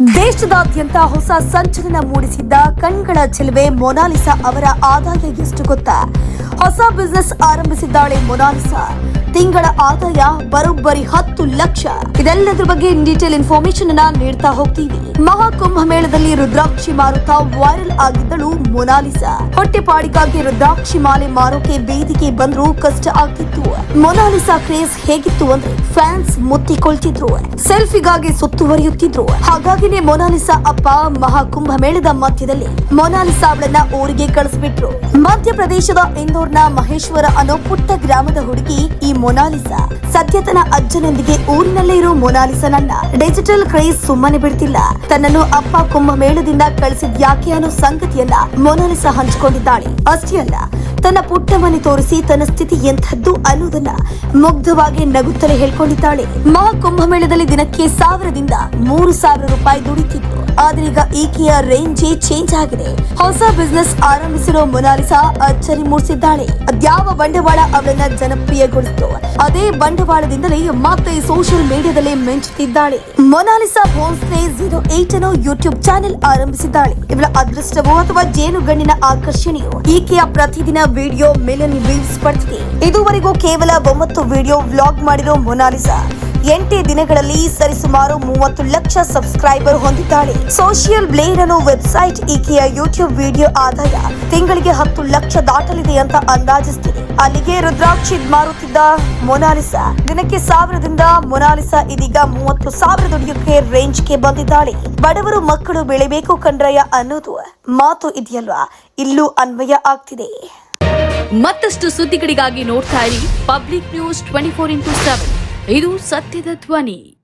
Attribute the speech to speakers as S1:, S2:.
S1: ದೇಶದಾದ್ಯಂತ ಹೊಸ ಸಂಚಲನ ಮೂಡಿಸಿದ್ದ ಕಣ್ಗಳ ಚೆಲುವೆ ಮೊನಾಲಿಸಾ ಅವರ ಆದಾಯ ಎಷ್ಟು ಗೊತ್ತಾ? ಹೊಸ ಬಿಸ್ನೆಸ್ ಆರಂಭಿಸಿದ್ದಾಳೆ ಮೊನಾಲಿಸಾ. ತಿಂಗಳ ಆದಾಯ ಬರೋಬ್ಬರಿ ಹತ್ತು ಲಕ್ಷ. ಇದೆಲ್ಲದರ ಬಗ್ಗೆ ಡೀಟೇಲ್ ಇನ್ಫಾರ್ಮೇಶನ್ ಅನ್ನ ನೀಡ್ತಾ ಹೋಗ್ತೀವಿ. ಮಹಾಕುಂಭ ಮೇಳದಲ್ಲಿ ರುದ್ರಾಕ್ಷಿ ಮಾರುತ್ತಾ ವೈರಲ್ ಆಗಿದ್ದಳು ಮೊನಾಲಿಸಾ. ಹೊಟ್ಟೆಪಾಡಿಗಾಗಿ ರುದ್ರಾಕ್ಷಿ ಮಾಲೆ ಮಾರೋಕೆ ಬೇದಿಗೆ ಬಂದ್ರು ಕಷ್ಟ ಆಗ್ತಿತ್ತು. ಮೊನಾಲಿಸಾ ಕ್ರೇಜ್ ಹೇಗಿತ್ತು ಅಂದ್ರೆ ಫ್ಯಾನ್ಸ್ ಮುತ್ತಿಕೊಳ್ತಿದ್ರು. ಸೆಲ್ಫಿಗಾಗಿ ಸುತ್ತುವರಿಯುತ್ತಿದ್ರು ಹಾಗಾಗಿನೇ ಮೊನಾಲಿಸಾ ಅಪ್ಪ ಮಹಾಕುಂಭ ಮೇಳದ ಮಧ್ಯದಲ್ಲಿ ಮೊನಾಲಿಸಾ ಅವಳನ್ನ ಊರಿಗೆ ಕಳಿಸ್ಬಿಟ್ರು. ಮಧ್ಯಪ್ರದೇಶದ ಇಂದೋರ್ನ ಮಹೇಶ್ವರ ಅನ್ನೋ ಪುಟ್ಟ ಗ್ರಾಮದ ಹುಡುಗಿ ಈ ಮೊನಾಲಿಸಾ. ಸದ್ಯ ತನ್ನ ಅಜ್ಜನೊಂದಿಗೆ ಊರಿನಲ್ಲೇ ಇರೋ ಮೊನಾಲಿಸನನ್ನ ಡಿಜಿಟಲ್ ಕ್ರೇಜ್ ಸುಮ್ಮನೆ ಬಿಡ್ತಿಲ್ಲ. ತನ್ನನ್ನು ಅಪ್ಪ ಕುಂಭಮೇಳದಿಂದ ಕಳಿಸಿದ್ ಯಾಕೆ ಅನ್ನೋ ಸಂಗತಿಯನ್ನ ಮೊನಾಲಿಸಾ ಹಂಚಿಕೊಂಡಿದ್ದಾಳೆ. ಅಷ್ಟೇ ಅಲ್ಲ, ತನ್ನ ಪುಟ್ಟ ಮನೆ ತೋರಿಸಿ ತನ್ನ ಸ್ಥಿತಿ ಎಂಥದ್ದು ಅನ್ನೋದನ್ನ ಮುಗ್ಧವಾಗಿ ನಗುತ್ತಲೇ ಹೇಳ್ಕೊಂಡಿದ್ದಾಳೆ. ಮಹಾ ಕುಂಭಮೇಳದಲ್ಲಿ ದಿನಕ್ಕೆ ಸಾವಿರದಿಂದ ಮೂರು ಸಾವಿರ ರೂಪಾಯಿ ದುಡಿತಿತ್ತು. ಆದ್ರೆ ಈಗ ಈಕೆಯ ರೇಂಜೇ ಚೇಂಜ್ ಆಗಿದೆ. ಹೊಸ ಬಿಸ್ನೆಸ್ ಆರಂಭಿಸಿರೋ ಮೊನಾಲಿಸಾ ಅಚ್ಚರಿ ಮೂಡಿಸಿದ್ದಾಳೆ. ಅದ್ಯಾವ ಬಂಡವಾಳ ಅವಳನ್ನ ಜನಪ್ರಿಯಗೊಳಿಸಿತು? ಅದೇ ಬಂಡವಾಳದಿಂದಲೇ ಮತ್ತೆ ಸೋಷಿಯಲ್ ಮೀಡಿಯಾದಲ್ಲಿ ಮೆಂಚುತ್ತಿದ್ದಾಳೆ. ಮೊನಾಲಿಸಾ ಭೋನ್ಸ್ಲೆ ಜೀರೋ ಏಟ್ ಅನ್ನೋ ಯೂಟ್ಯೂಬ್ ಚಾನೆಲ್ ಆರಂಭಿಸಿದ್ದಾಳೆ. ಇವಳ ಅದೃಷ್ಟವೋ ಅಥವಾ ಜೇನುಗಣ್ಣಿನ ಆಕರ್ಷಣೆಯು? ಈಕೆಯ ಪ್ರತಿದಿನ ವಿಡಿಯೋ ಮಿಲಿಯನ್ ವ್ಯೂಸ್ ಪಡೆದಿದೆ ಇದುವರೆಗೂ ಕೇವಲ ಒಂಬತ್ತು ವಿಡಿಯೋ ವ್ಲಾಗ್ ಮಾಡಿರೋ ಮೊನಾಲಿಸಾ. ಎಂಟೇ ದಿನಗಳಲ್ಲಿ ಸರಿಸುಮಾರು ಮೂವತ್ತು ಲಕ್ಷ ಸಬ್ಸ್ಕ್ರೈಬರ್ ಹೊಂದಿದ್ದಾಳೆ. ಸೋಷಿಯಲ್ ಬ್ಲೇಡ್ ಅನ್ನೋ ವೆಬ್ಸೈಟ್ ಈಕೆಯ ಯೂಟ್ಯೂಬ್ ವಿಡಿಯೋ ಆದಾಯ ತಿಂಗಳಿಗೆ ಹತ್ತು ಲಕ್ಷ ದಾಟಲಿದೆ ಅಂತ ಅಂದಾಜಿಸ್ತಿದೆ. ಅಲ್ಲಿಗೆ ರುದ್ರಾಕ್ಷಿ ಮಾರುತ್ತಿದ್ದ ಮೊನಾಲಿಸಾ. ದಿನಕ್ಕೆ ಸಾವಿರದಿಂದ ಮೊನಾಲಿಸಾ ಇದೀಗ ಮೂವತ್ತು ಸಾವಿರ ದುಡಿಯೋಕೆ ರೇಂಜ್ಗೆ ಬಂದಿದ್ದಾಳೆ. ಬಡವರು ಮಕ್ಕಳು ಬೆಳಿಬೇಕು ಕಂಡ್ರಯ್ಯ ಅನ್ನೋದು ಮಾತು ಇದೆಯಲ್ವಾ? ಇಲ್ಲೂ ಅನ್ವಯ ಆಗ್ತಿದೆ.
S2: ಮತ್ತಷ್ಟು ಸುದ್ದಿಗಳಿಗಾಗಿ ನೋಡ್ತಾ ಇರಿ Public News twenty four into seven. ಇದು ಸತ್ಯದ ಧ್ವನಿ.